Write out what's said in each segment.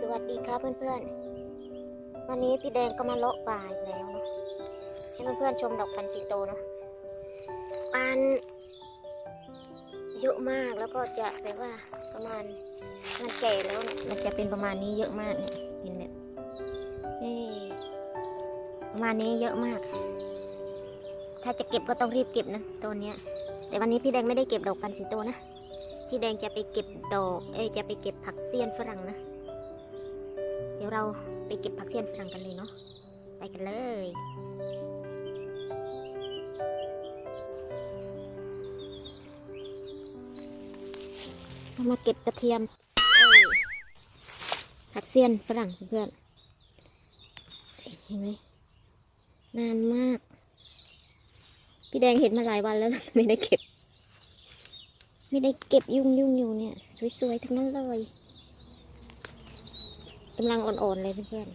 สวัสดีครับเพื่อนๆ วันนี้พี่แดงก็มาเลาะป่าอีกแล้วเนาะให้เพื่อนๆชมดอกพันสิงโตเนาะปานเยอะมากแล้วก็จะแบบว่าประมาณมันแก่แล้วเนี่ยมันจะเป็นประมาณนี้เยอะมากเนี่ยเห็นแบบนี่ประมาณนี้เยอะมาก ถ้าจะเก็บก็ต้องรีบเก็บนะตัวเนี้ย แต่วันนี้พี่แดงไม่ได้เก็บดอกพันสิงโตนะพี่แดงจะไปเก็บดอก เอ้จะไปเก็บผักเสี้ยนฝรั่งนะ ดี๋ยวเราไปเก็บผักเสี้ยนฝรั่งกันเลยเนาะ ไปกันเลย เรามาเก็บกระเทียม ผักเสี้ยนฝรั่งเพื่อน เห็นไหมนานมาก พี่แดงเห็นมาหลายวันแล้วไม่ได้เก็บ ไม่ได้เก็บยุ่งยุ่งอยู่เนี่ย สวยๆ ทั้งนั้นเลย กำลังอ่อนๆเลยเพื่อน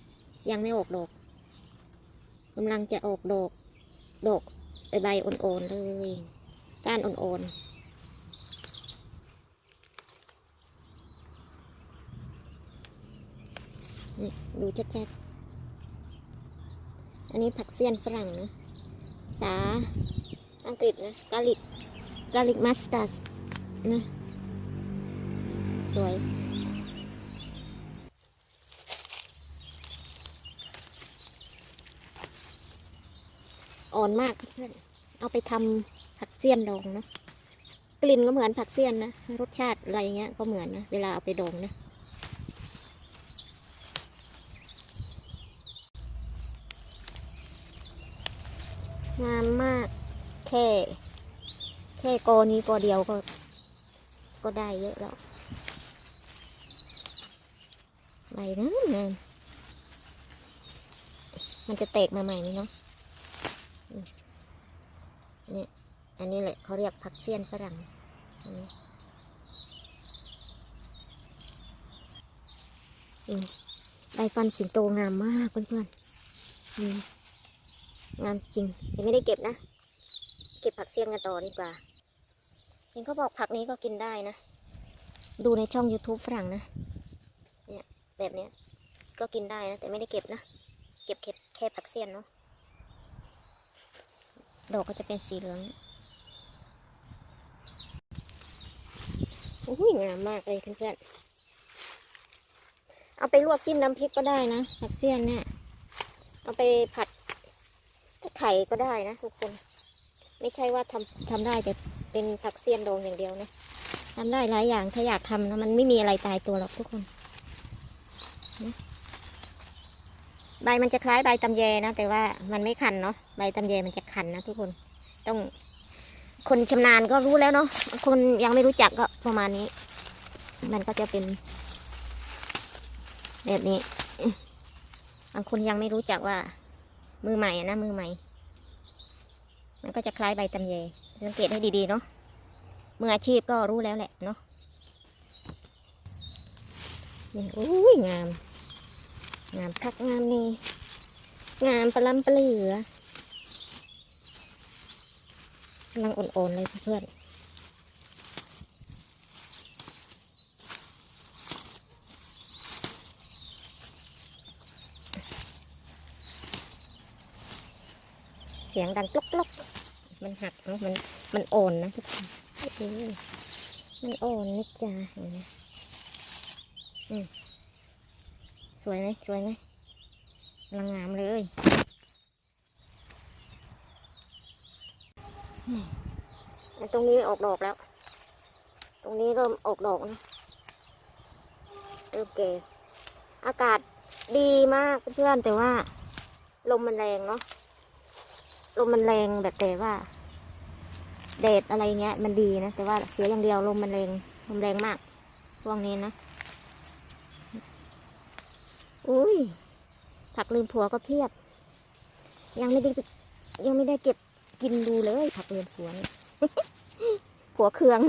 ๆยังไม่ออกดอกกำลังจะออกดอกดอกใบใบอ่อนๆเลยก้านอ่อนๆนี่ดูชัดๆอันนี้ผักเสี้ยนฝรั่งนะภาษาอังกฤษนะกาลิกกาลิกมัสตาร์ดนะ สวย อนมากเพื่อนเอาไปทำผักเสี้ยนดองนะกลิ่นก็เหมือนผักเสี้ยนนะรสชาติอะไรเงี้ยก็เหมือนนะเวลาเอาไปดองนะงามมากแค่แค่กอนี้กอเดียวก็ ก็ได้เยอะแล้วใบนะงามมันจะแตกมาใหม่นี่เนาะ นี่อันนี้แหละเขาเรียกผักเสี้ยนฝรั่งนี่ใบฟันสิงโตงามมากเพื่อนๆงามจริงแต่ไม่ได้เก็บนะ เก็บผักเสี้ยนกันต่อดีกว่าเห็นเขาบอกผักนี้ก็กินได้นะ ดูในช่อง YouTube ฝรั่งนะ เนี่ยแบบเนี้ยก็กินได้นะ แต่ไม่ได้เก็บนะ เก็บแค่แค่ผักเสี้ยนเนาะ ดอกก็จะเป็นสีเหลืองอุ้ยงามมากเลยเพื่อนๆ เอาไปลวกจิ้มน้ำพริกก็ได้นะผักเสี้ยนเนี่ย เอาไปผัดไข่ก็ได้นะทุกคน ไม่ใช่ว่าทำทำได้แต่เป็นผักเสี้ยนดองอย่างเดียวนะทำได้หลายอย่างถ้าอยากทำนะมันไม่มีอะไรตายตัวหรอกทุกคนนะ ใบมันจะคล้ายใบตำแยนะ แต่ว่ามันไม่คันเนาะใบตำแยมันจะคันนะทุกคนต้องคนชำนาญก็รู้แล้วเนาะคนยังไม่รู้จักก็ประมาณนี้ มันก็จะเป็น แบบนี้บางคนยังไม่รู้จักว่า มือใหม่นะมือใหม่ มันก็จะคล้ายใบตำแยสังเกตให้ดีๆเนาะมืออาชีพก็รู้แล้วแหละเนาะนี่อุ้ยงาม งามคักงามนี่งามปลาล้ำปลาเหลือกำลังอ่อนๆเลยเพื่อนเสียงดังกลกๆ มันหักเนาะมันมันอ่อนนะทุกคนมันอ่อนนะจ๊ะอืม สวยไหมสวยไหมกำลังงามเลยตรงนี้ออกดอกแล้ว ตรงนี้เริ่มออกดอกนะเริ่มแก่อากาศดีมากเพื่อนแต่ว่า ลมมันแรงเนาะลมมันแรงแบบแต่ว่าแดดอะไรเงี้ยมันดีนะ แต่ว่าเสียอย่างเดียวลมมันแรงลมแรงมากช่วงนี้นะ อุ้ย ผักลืมผัวก็เพียบ ยังไม่ได้ยังไม่ได้เก็บกินดูเลย ผักลืมผัวเนี่ยผัวเคือง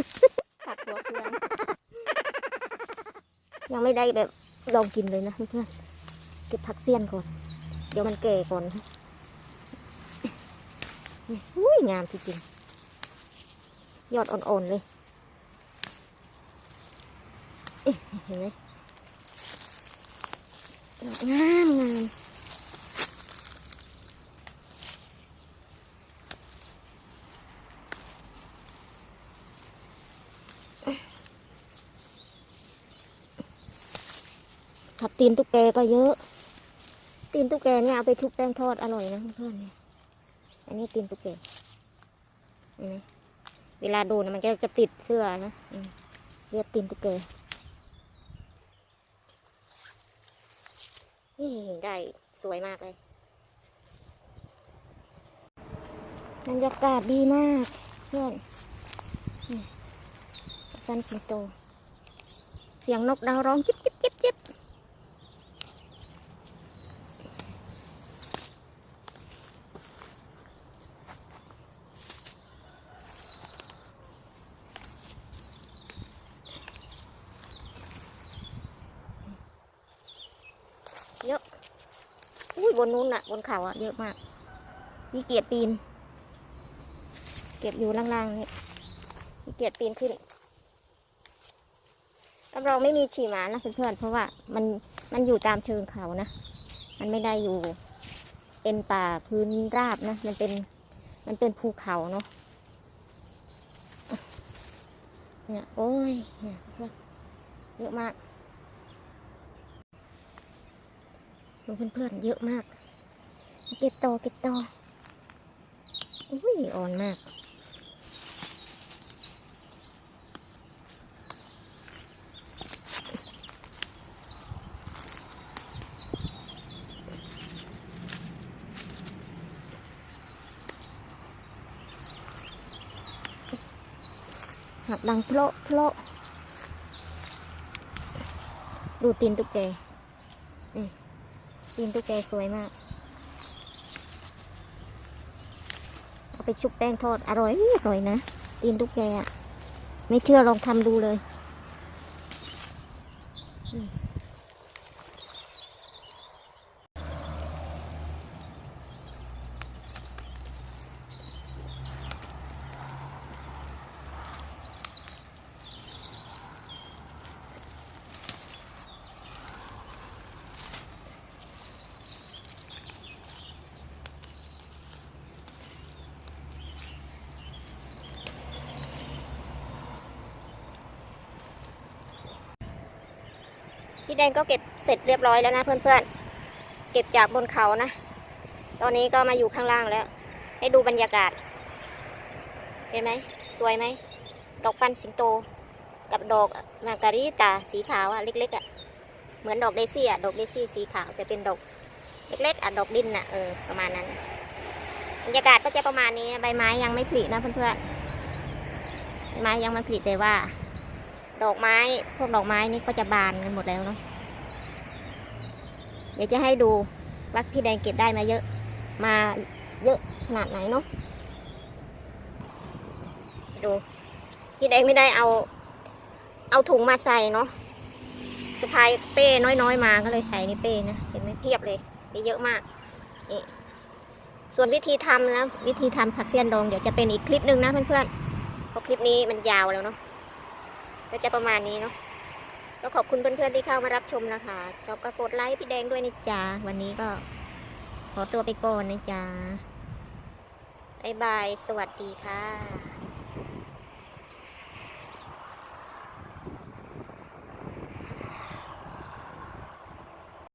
ผักผัวเคือง ยังไม่ได้แบบลองกินเลยนะเพื่อนๆเก็บผักเสี้ยนก่อน เดี๋ยวมันแก่ก่อนอุ้ยงามจริงๆยอดอ่อนๆเลยเอ๊ะเห็นไหม ดอกงามงามผัดตีนตุ๊กแกก็เยอะ ตีนตุ๊กแกเนี่ยเอาไปชุบแป้งทอดอร่อยนะเพื่อนๆเนี่ยอันนี้ตีนตุ๊กแกเห็นไหมเวลาโดนนะมันก็จะติดเสื้อนะเรียกตีนตุ๊กแก ได้สวยมากเลยบรรยากาศดีมากเพื่อนฟันสิงโต เสียงนกดาวร้องจิ๊บจิ๊บจิ๊บจิ๊บ อุ้ยบนนู้นน่ะบนเขาอะเยอะมากมีเกียรปีน เก็บอยู่ล่างๆนี่มีเกียรปีนขึ้นรับรองไม่มีฉี่หมานะเพื่อนๆเพราะว่ามันมันอยู่ตามเชิงเขานะ มันไม่ได้อยู่เป็นป่าพื้นราบนะ มันเป็นมันเป็นภูเขาเนาะเนี่ยโอ้ยเนี่ยเยอะมาก ดูเพื่อนๆเยอะมาก เก็บต่อเก็บต่ออุ้ยอ่อนมากหักดังโพละโพละดูตีนตุ๊กแกนี่ ตีนตุ๊กแกสวยมาก เอาไปชุบแป้งทอด อร่อย อร่อยนะ ตีนตุ๊กแกอะไม่เชื่อลองทำดูเลย อืม พี่แดงก็เก็บเสร็จเรียบร้อยแล้วนะเพื่อนๆ เก็บจากบนเขานะ ตอนนี้ก็มาอยู่ข้างล่างแล้ว ให้ดูบรรยากาศ เห็นไหม สวยไหม ดอกฟันสิงโต กับดอกมาการิตาสีขาวอะเล็กๆอะเหมือนดอกเดซี่อะดอกเดซี่สีขาวจะเป็นดอกเล็กๆอะดอกดินอะเออประมาณนั้น บรรยากาศก็จะประมาณนี้ ใบไม้ยังไม่ผลินะเพื่อนๆ ใบไม้ยังไม่ผลิแต่ว่า ดอกไม้ พวกดอกไม้นี่ก็จะบานกันหมดแล้วเนาะ เดี๋ยวจะให้ดูว่าพี่แดงเก็บได้มาเยอะ มาเยอะขนาดไหนเนาะ ดู พี่แดงไม่ได้เอา เอาถุงมาใส่เนาะสะพายเป้น้อยๆมาก็เลยใส่ในเป้นะ เห็นไหมเพียบเลยมีเยอะมาก นี่ ส่วนวิธีทำนะ วิธีทำผักเสี้ยนดองเดี๋ยวจะเป็นอีกคลิปหนึ่งนะเพื่อนๆ เพราะคลิปนี้มันยาวแล้วเนาะ ก็จะประมาณนี้เนาะก็ขอบคุณเพื่อนๆที่เข้ามารับชมนะคะชอบก็กดไลค์พี่แดงด้วยนะจ๊ะวันนี้ก็ขอตัวไปก่อนนะจ๊ะบายบาย สวัสดีค่ะ